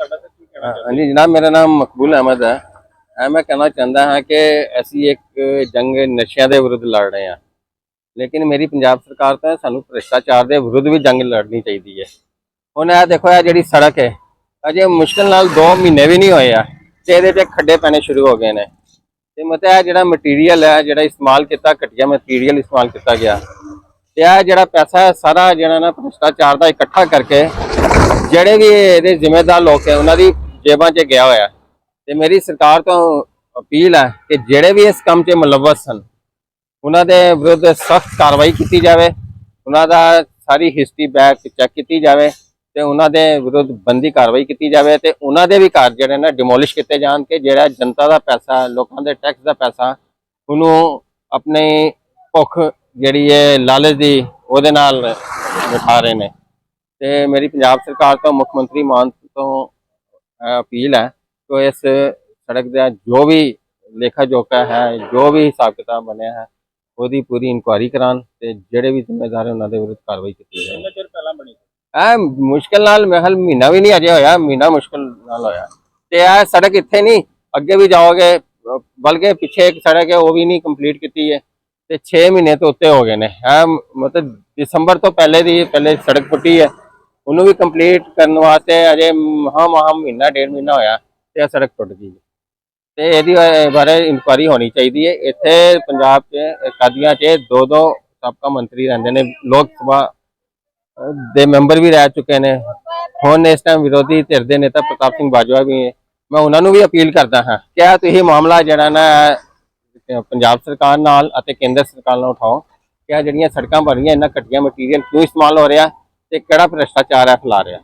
ਤੁਹਾਡਾ ਤੇ ਕੀ ਕਹਿਣਾ ਚਾਹੁੰਦੇ? ਹਾਂਜੀ, ਜਨਾਬ, ਮੇਰਾ ਨਾਮ ਮਕਬੂਲ ਅਹਿਮਦ ਹੈ। ਐ ਮੈਂ ਕਹਿਣਾ ਚਾਹੁੰਦਾ ਹਾਂ ਕਿ ਅਸੀਂ ਇੱਕ ਜੰਗ ਨਸ਼ਿਆਂ ਦੇ ਵਿਰੁੱਧ ਲੜ ਰਹੇ ਹਾਂ। ਲੇਕਿਨ ਮੇਰੀ ਪੰਜਾਬ ਸਰਕਾਰ ਤਾਂ ਸਾਨੂੰ ਭ੍ਰਿਸ਼ਟਾਚਾਰ ਦੇ ਵਿਰੁੱਧ ਵੀ ਜੰਗ ਲੜਨੀ ਚਾਹੀਦੀ ਹੈ। ਹੁਣ ਇਹ ਦੇਖੋ, ਇਹ ਜਿਹੜੀ ਸੜਕ ਹੈ, ਅਜੇ ਮੁਸ਼ਕਲ ਨਾਲ 2 ਮਹੀਨੇ ਵੀ ਨਹੀਂ ਹੋਏ ਆ, ਤੇ ਇਹਦੇ ਤੇ ਖੱਡੇ ਪੈਣੇ ਸ਼ੁਰੂ ਹੋ ਗਏ ਨੇ। ਤੇ ਮਤਲਬ ਇਹ ਜਿਹੜਾ ਮਟੀਰੀਅਲ ਹੈ, ਜਿਹੜਾ ਇਸਤੇਮਾਲ ਕੀਤਾ, ਘਟੀਆ ਮਟੀਰੀਅਲ ਇਸਤੇਮਾਲ ਕੀਤਾ ਗਿਆ। ਤੇ ਇਹ ਜਿਹੜਾ ਪੈਸਾ ਹੈ, ਸਾਰਾ ਜਿਹੜਾ ਨਾ ਭ੍ਰਿਸ਼ਟਾਚਾਰ ਦਾ ਇਕੱਠਾ ਕਰਕੇ ਜਿਹੜੇ ਵੀ ਇਹਦੇ ਜ਼ਿੰਮੇਦਾਰ ਲੋਕ ਹੈ, ਉਹਨਾਂ ਦੀ ਜੇਬਾਂ 'ਚ ਗਿਆ ਹੋਇਆ। ਤੇ ਮੇਰੀ ਸਰਕਾਰ ਤੋਂ ਅਪੀਲ ਹੈ ਕਿ ਜਿਹੜੇ ਵੀ ਇਸ ਕੰਮ 'ਚ ਮੁਲਵਸ ਸਨ, ਉਹਨਾਂ ਦੇ ਵਿਰੁੱਧ ਸਖਤ ਕਾਰਵਾਈ ਕੀਤੀ ਜਾਵੇ, ਉਹਨਾਂ ਦਾ ਸਾਰੀ ਹਿਸਟਰੀ ਬੈਕ ਚੈੱਕ ਕੀਤੀ ਜਾਵੇ ਤੇ ਉਹਨਾਂ ਦੇ ਵਿਰੁੱਧ ਬੰਦੀ ਕਾਰਵਾਈ ਕੀਤੀ ਜਾਵੇ ਤੇ ਉਹਨਾਂ ਦੇ ਵੀ ਘਰ ਜਿਹੜੇ ਨੇ ਡਿਮੋਲਿਸ਼ ਕੀਤੇ ਜਾਣ ਕਿ ਜਿਹੜਾ ਜਨਤਾ ਦਾ ਪੈਸਾ, ਲੋਕਾਂ ਦੇ ਟੈਕਸ ਦਾ ਪੈਸਾ, ਉਹਨੂੰ ਆਪਣੀ ਭੁੱਖ ਜਿਹੜੀ ਹੈ ਲਾਲਚ ਦੀ ਉਹਦੇ ਨਾਲ ਬਿਠਾ ਰਹੇ ਨੇ। ਤੇ ਮੇਰੀ ਪੰਜਾਬ ਸਰਕਾਰ ਤੋਂ ਮੁੱਖ ਮੰਤਰੀ ਮਾਨ ਤੋਂ ਅਪੀਲ ਹੈ ਕਿ ਇਸ ਸੜਕ ਦਾ ਜੋ ਵੀ ਲੇਖਾ ਜੋਖਾ ਹੈ ਜੋ ਵੀ ਹਿਸਾਬ ਕਿਤਾਬ ਬਣਿਆ ਹੈ ਉਹਦੀ ਪੂਰੀ ਇਨਕੁਆਇਰੀ ਕਰਾਉਣ ਤੇ ਜਿਹੜੇ ਵੀ ਜ਼ਿੰਮੇਦਾਰ ਉਹਨਾਂ ਦੇ ਵਿਰੁੱਧ ਕਾਰਵਾਈ ਕੀਤੀ ਜਾਵੇ। ਕਿੰਨਾ ਚਿਰ ਪਹਿਲਾਂ ਬਣੀ? ਇਹ ਮੁਸ਼ਕਲ ਨਾਲ ਮਹਿਲ ਮਹੀਨਾ ਵੀ ਨਹੀਂ ਅਜੇ ਹੋਇਆ ਮਹੀਨਾ ਮੁਸ਼ਕਲ ਨਾਲ ਹੋਇਆ। ਤੇ ਇਹ ਸੜਕ ਇੱਥੇ ਨਹੀਂ ਅੱਗੇ ਵੀ ਜਾਓਗੇ ਬਲਕਿ ਪਿੱਛੇ ਇੱਕ ਸੜਕ ਹੈ ਉਹ ਵੀ ਨਹੀਂ ਕੰਪਲੀਟ ਕੀਤੀ ਹੈ। ਤੇ 6 ਮਹੀਨੇ ਤੋਂ ਉੱਤੇ ਹੋ ਗਏ ਨੇ। ਇਹ ਮਤਲਬ ਦਸੰਬਰ ਤੋਂ ਪਹਿਲੇ ਦੀ ਪਹਿਲੇ ਸੜਕ ਪੁੱਟੀ ਹੈ। ਉਹਨੂੰ ਵੀ ਕੰਪਲੀਟ ਕਰਨ ਵਾਸਤੇ ਅਜੇ ਮਹਾ ਮਹਾ ਮਹੀਨਾ, ਡੇਢ ਮਹੀਨਾ ਹੋਇਆ ਤੇ ਸੜਕ ਟੁੱਟ ਗਈ ਤੇ ਇਹਦੀ ਬਾਰੇ ਇਨਕੁਆਰੀ ਹੋਣੀ ਚਾਹੀਦੀ ਹੈ। ਇੱਥੇ ਪੰਜਾਬ 'ਚ ਕਾਦੀਆਂ 'ਚ ਦੋ ਦੋ ਸਾਬਕਾ ਮੰਤਰੀ ਰਹਿੰਦੇ ਨੇ। ਲੋਕ ਸਭਾ ਦੇ ਮੈਂਬਰ ਵੀ ਰਹਿ ਚੁੱਕੇ ਨੇ। ਹੁਣ ਇਸ ਟਾਈਮ ਵਿਰੋਧੀ ਧਿਰ ਦੇ ਨੇਤਾ ਪ੍ਰਤਾਪ ਸਿੰਘ ਬਾਜਵਾ ਵੀ ਹੈ ਮੈਂ ਉਹਨਾਂ ਨੂੰ ਵੀ ਅਪੀਲ ਕਰਦਾ ਹਾਂ ਕਿ ਇਹ ਤੁਸੀਂ ਮਾਮਲਾ ਜਿਹੜਾ ਨਾ, ਪੰਜਾਬ ਸਰਕਾਰ ਨਾਲ ਅਤੇ ਕੇਂਦਰ ਸਰਕਾਰ ਨਾਲ ਉਠਾਓ। ਕਿ ਇਹ ਜਿਹੜੀਆਂ ਸੜਕਾਂ ਬਣ ਰਹੀਆਂ ਇਹਨਾਂ ਘਟੀਆ ਮਟੀਰੀਅਲ ਕਿਉਂ ਇਸਤੇਮਾਲ ਹੋ ਰਿਹਾ? ਤੇ ਕਿਹੜਾ ਭ੍ਰਿਸ਼ਟਾਚਾਰ ਹੈ ਫੈਲਾ ਰਿਹਾ?